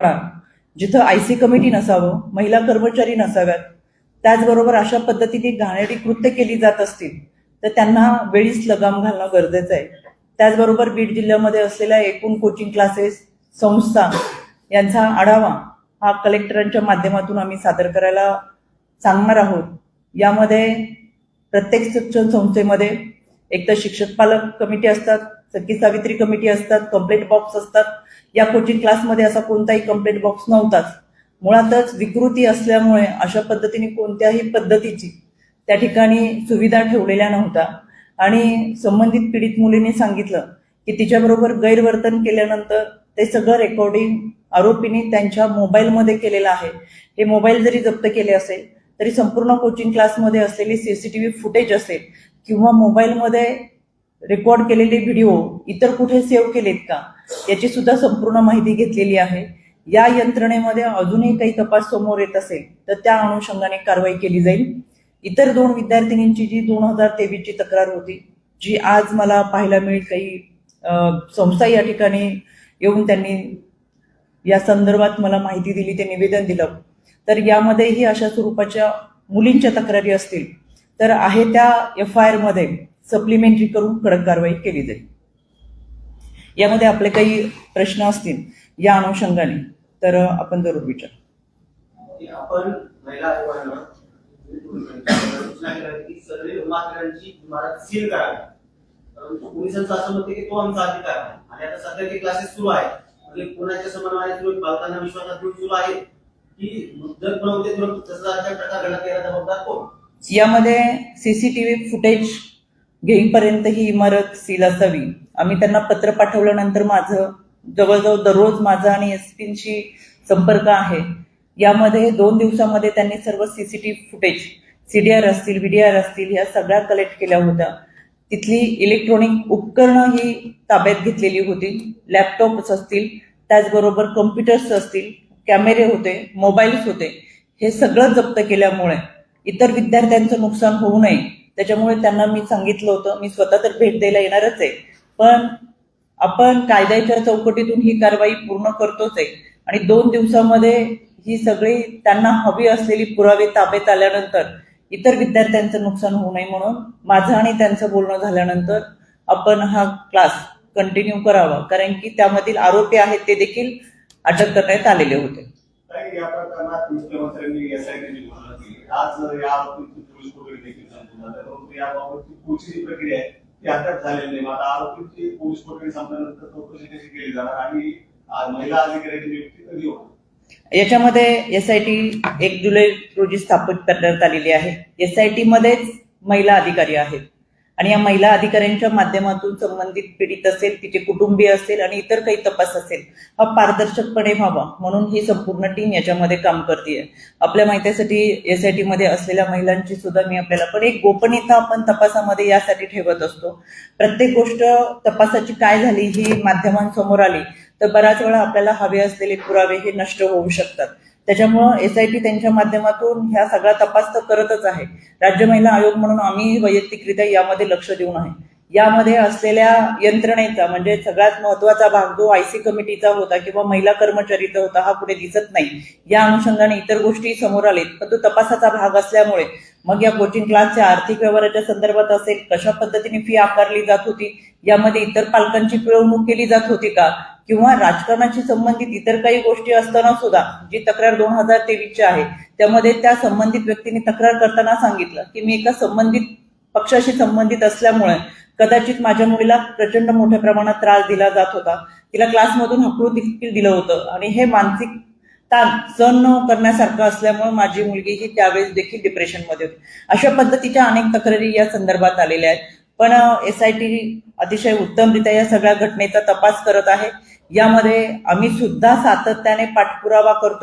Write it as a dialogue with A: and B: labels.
A: जिथं I C committee नसावं महिला कर्मचारी नसाव्यात त्याचबरोबर अशा पद्धतीने घाणेरडी कृत्य केली जात असतील तर त्यांना वेळीच लगाम घालणं गरजेचं आहे. त्याचबरोबर बीड जिल्ह्यामध्ये असलेल्या एकूण कोचिंग क्लासेस संस्था यांचा आढावा हा कलेक्टरांच्या माध्यमातून आम्ही सादर करायला सांगणार आहोत. यामध्ये प्रत्येक शिक्षण संस्थेमध्ये एक तर शिक्षक पालक कमिटी असतात सखी सावित्री कमिटी असतात कंप्लेंट बॉक्स असतात. या कोचिंग क्लासमध्ये असा कोणताही कंप्लेंट बॉक्स नव्हताच. मुळातच विकृती असल्यामुळे अशा पद्धतीने कोणत्याही पद्धतीची त्या ठिकाणी सुविधा ठेवलेल्या नव्हत्या. आणि संबंधित पीडित मुलीने सांगितलं की तिच्याबरोबर गैरवर्तन केल्यानंतर ते सगळं रेकॉर्डिंग आरोपींनी त्यांच्या मोबाईलमध्ये केलेलं आहे. हे मोबाईल जरी जप्त केले असेल तरी संपूर्ण कोचिंग क्लासमध्ये असलेली सीसीटीव्ही फुटेज असेल किंवा मोबाईलमध्ये रेकॉर्ड केलेले व्हिडिओ इतर कुठे सेव्ह केलेत का याची सुद्धा संपूर्ण माहिती घेतलेली आहे. या यंत्रणेमध्ये अजूनही काही तपास समोर येत असेल तर त्या अनुषंगाने कारवाई केली जाईल. इतर दोन विद्यार्थिनींची जी दोन हजार तेवीसची तक्रार होती जी आज मला पाहायला मिळेल काही संस्था या ठिकाणी येऊन त्यांनी या संदर्भात मला माहिती दिली ते निवेदन दिलं. तर यामध्येही अशा स्वरूपाच्या मुलींच्या तक्रारी असतील. तर आहे त्या एफ आय आरमध्ये सप्लिमेंटरी करून कडक कारवाई केली जाईल. यामध्ये आपले काही प्रश्न असतील या अनुषंगाने तर आपण जरूर विचार.
B: आपण महिला आयोगानं सूचना की सर्व इमारत सील करावी. परंतु पोलिसांचं असं म्हणते की तो आमचा अधिकार आहे आणि आता सध्या ते क्लासेस सुरू आहे म्हणजे कोणाच्या समन्वयाने सुरू बालकांना विश्वासात घेऊन सुरू आहे की मुद्दत कोणा तुरंत तर तसं अशा प्रकार घडत याला जबाबदार कोण?
A: यामध्ये C C T V footage घेईपर्यंत ही इमारत सील असावी. आम्ही त्यांना पत्र पाठवल्यानंतर माझं जवळजवळ दररोज माझा आणि एस पींशी संपर्क आहे. यामध्ये दोन दिवसामध्ये त्यांनी सर्व C C T V footage C D R असतील व्हीडीआर असतील ह्या सगळ्या कलेक्ट केल्या होत्या. तिथली इलेक्ट्रॉनिक उपकरणं ही ताब्यात घेतलेली होती. लॅपटॉप्स असतील त्याचबरोबर कम्प्युटर्स असतील कॅमेरे होते मोबाईल्स होते. हे सगळं जप्त केल्यामुळे इतर विद्यार्थ्यांचं नुकसान होऊ नये. त्याच्यामुळे त्यांना मी सांगितलं होतं मी स्वतः तर भेट द्यायला येणारच आहे. पण आपण कायद्याच्या चौकटीतून ही कारवाई पूर्ण करतोच आहे. आणि दोन दिवसामध्ये ही सगळी त्यांना हवी असलेली पुरावे ताब्यात आल्यानंतर इतर विद्यार्थ्यांचं नुकसान होऊ नये म्हणून माझं आणि त्यांचं बोलणं झाल्यानंतर आपण हा क्लास कंटिन्यू करावा. कारण की त्यामधील आरोपी आहेत ते देखील अटक करण्यात आलेले होते.
C: काही या प्रकरणात मुख्यमंत्र्यांनी एसआयटीची घोषणा केली. आज या आरोपींची पोलीस कोठडी देखील संपून परंतु याबाबतची पुढची जी प्रक्रिया आहे ती अद्याप झालेली नाही. मग आता आरोपींची पोलीस कोठडी संपल्यानंतर चौकशी कशी केली जाणार? आणि महिला अधिकाऱ्याची नियुक्ती कधी होणार?
A: याच्यामध्ये एस आय टी एक जुलै रोजी स्थापित करण्यात आलेली आहे. एस आय टी मध्येच महिला अधिकारी आहेत. आणि या महिला अधिकाऱ्यांच्या माध्यमातून संबंधित पीडित असेल तिचे कुटुंबीय असेल आणि इतर काही तपास असेल हा पारदर्शकपणे व्हावा. म्हणून ही संपूर्ण टीम याच्यामध्ये काम करते आपल्या माहितीसाठी एस आय टी मध्ये असलेल्या महिलांची सुद्धा मी आपल्याला पण एक गोपनीयता आपण तपासामध्ये यासाठी ठेवत असतो. प्रत्येक गोष्ट तपासाची काय झाली ही माध्यमांसमोर आली तर बऱ्याच वेळा आपल्याला हवे असलेले पुरावे हे नष्ट होऊ शकतात. त्याच्यामुळं एस आय टी त्यांच्या माध्यमातून ह्या सगळा तपास तर करतच आहे. राज्य महिला आयोग म्हणून आम्ही वैयक्तिकरित्या यामध्ये लक्ष देऊन आहे. यामध्ये असलेल्या यंत्रणेचा म्हणजे सगळ्यात महत्त्वाचा भाग जो आय सी कमिटीचा होता किंवा महिला कर्मचारीचा होता हा पुढे दिसत नाही. या अनुषंगाने इतर गोष्टी समोर आलेत पण तो तपासाचा भाग असल्यामुळे. मग या कोचिंग क्लासच्या आर्थिक व्यवहाराच्या संदर्भात असेल कशा पद्धतीने फी आकारली जात होती यामध्ये इतर पालकांची पिळवणूक केली जात होती का? किंवा राजकारणाशी संबंधित इतर काही गोष्टी असताना सुद्धा जी तक्रार दोन हजार तेवीसची आहे त्यामध्ये त्या संबंधित व्यक्तीने तक्रार करताना सांगितलं की मी एका संबंधित पक्षाशी संबंधित असल्यामुळे कदाचित माझ्या मुलीला प्रचंड मोठ्या प्रमाणात त्रास दिला जात होता. तिला क्लासमधून हकलू देखील दिलं होतं. आणि हे मानसिक ताण सहन न करण्यासारखं असल्यामुळे माझी मुलगी ही त्यावेळेस देखील डिप्रेशनमध्ये होती. अशा पद्धतीच्या अनेक तक्रारी या संदर्भात आलेल्या आहेत. पण एस आय टी अतिशय उत्तमरित्या या सगळ्या घटनेचा तपास करत आहे. यामध्ये आम्ही सुद्धा सातत्याने पाठपुरावा करतो